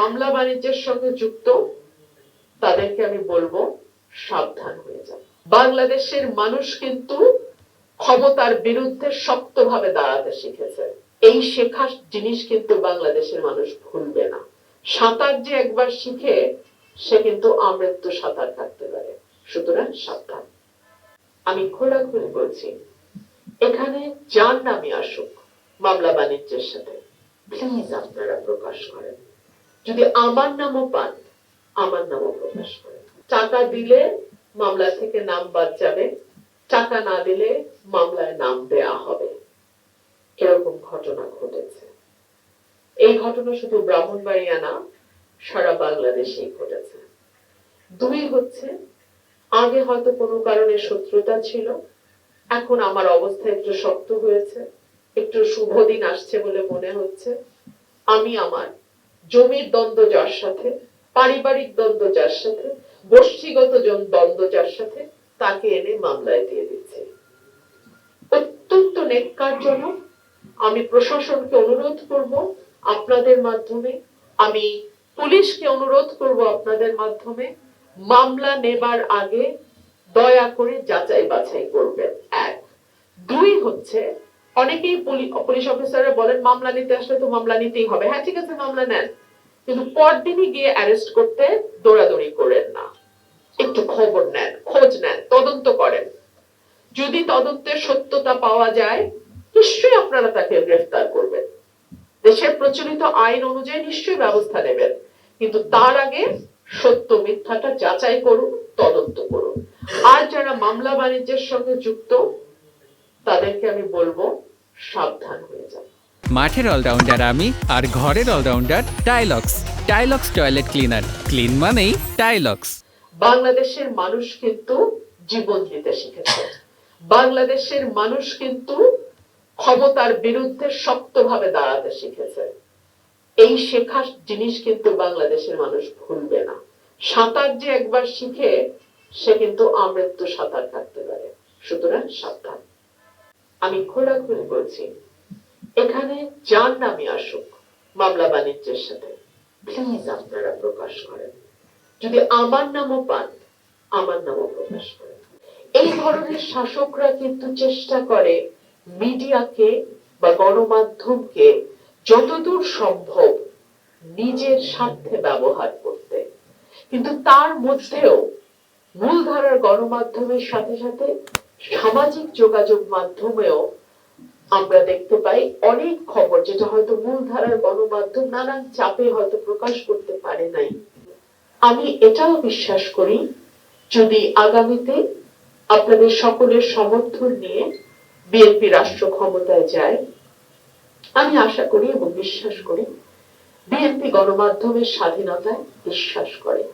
মামলা বাণিজ্যের সঙ্গে যুক্ত, তাদেরকে আমি বলব সাবধান হয়ে যান বাংলাদেশের মানুষ কিন্তু ক্ষমতার বিরুদ্ধে শক্তভাবে দাঁড়াতে শিখেছে। এই শেখা জিনিস কিন্তু বাংলাদেশের মানুষ ভুলবে না। সাঁতার যে একবার শিখে, সে কিন্তু আমৃত্যু সাঁতার কাটতে পারে। সুতরাং সাবধান। আমি খোলাখুলি বলছি, এখানে যার নামই আসুক, মামলা বাণিজ্যের সাথে প্লিজ আপনারা প্রকাশ করেন। যদি আমার নামও পান, আমার নামও প্রকাশ করেন। টাকা দিলে মামলা থেকে নাম বাদ যাবে, টাকা না দিলে মামলায় নাম দেয়া হবে। এরকম ঘটনা ঘটেছে। এই ঘটনা শুধু ব্রাহ্মণবাড়িয়া না, সারা বাংলাদেশেই ঘটেছে। দুই হচ্ছে, আগে হয়তো কোনো কারণে শত্রুতা ছিল, এখন আমার অবস্থা একটু শক্ত হয়েছে, একটু শুভ দিন আসছে বলে মনে হচ্ছে। আমি আমার জমির দ্বন্দ্ব যার সাথে, পারিবারিক দ্বন্দ্ব যার সাথে, গোষ্ঠীগত দ্বন্দ্ব যার সাথে, তাকে এনে মামলায় দিয়ে দিচ্ছে। অত্যন্ত নেককারজনক আমি প্রশাসনকে অনুরোধ করব আপনাদের মাধ্যমে, আমি পুলিশকে অনুরোধ করব আপনাদের মাধ্যমে, মামলা নেবার আগে দয়া করে যাচাই বাছাই করবেন। এক। দুই হচ্ছে, অনেকেই পুলি- পুলিশ অফিসাররা বলেন, মামলা নিতে আসলে তো মামলা নিতেই হবে। হ্যাঁ ঠিক আছে, মামলা নেন। কিন্তু পরদিনই গিয়ে অ্যারেস্ট করতে দৌড়াদৌড়ি করেন না। একটু খবর নেন, খোঁজ নেন, তদন্ত করেন। যদি তদন্তের সত্যতা পাওয়া যায়, নিশ্চয়ই আপনারা তাকে গ্রেফতার করবেন। দেশের প্রচলিত আইন অনুযায়ী নিশ্চয়ই ব্যবস্থা নেবেন। কিন্তু তার আগে সত্য মিথ্যাটা যাচাই করুন, তদন্ত করুন। আর যারা মামলা বাণিজ্যের সঙ্গে যুক্ত, তাদেরকে আমি বলব, সাবধান হয়ে যান। মাঠের অলরাউন্ডার আমি আর ঘরের allrounder Tylox. Tylox toilet cleaner. Clean মানেই টাইলক্স। বাংলাদেশের মানুষ কিন্তু জীবন দিতে শিখেছে। বাংলাদেশের মানুষ কিন্তু ক্ষমতার বিরুদ্ধে শক্তভাবে দাঁড়াতে শিখেছে। এই শেখা জিনিস কিন্তু বাংলাদেশের মানুষ ভুলবে না। সাঁতার যে একবার শিখে, সে কিন্তু আমৃত্যু সাঁতার কাটতে পারে। সুতরাং সাবধান। আমি খোলাখুলি বলছি। এখানে যার নামই আসুক, মামলা বাণিজ্যের সাথে প্লিজ আপনারা প্রকাশ করেন। যদি আমার নামও পান, আমার নামও প্রকাশ করেন। এই ধরনের শাসকরা কিন্তু চেষ্টা করে মিডিয়াকে বা গণমাধ্যমকে যতদূর সম্ভব নিজের স্বার্থে ব্যবহার করতে। কিন্তু তার মধ্যেও মূলধারার গণমাধ্যমের সাথে সাথে সামাজিক যোগাযোগ মাধ্যমেও আমরা দেখতে পাই অনেক খবর যেটা হয়তো মূলধারার গণমাধ্যম নানান চাপে হয়তো প্রকাশ করতে পারে নাই। আমি এটাও বিশ্বাস করি, যদি আগামীতে আপনাদের সকলের সমর্থন নিয়ে বিএনপি রাষ্ট্র ক্ষমতায় যায়, আমি আশা করি এবং বিশ্বাস করি বিএনপি গণমাধ্যমের স্বাধীনতায় বিশ্বাস করে।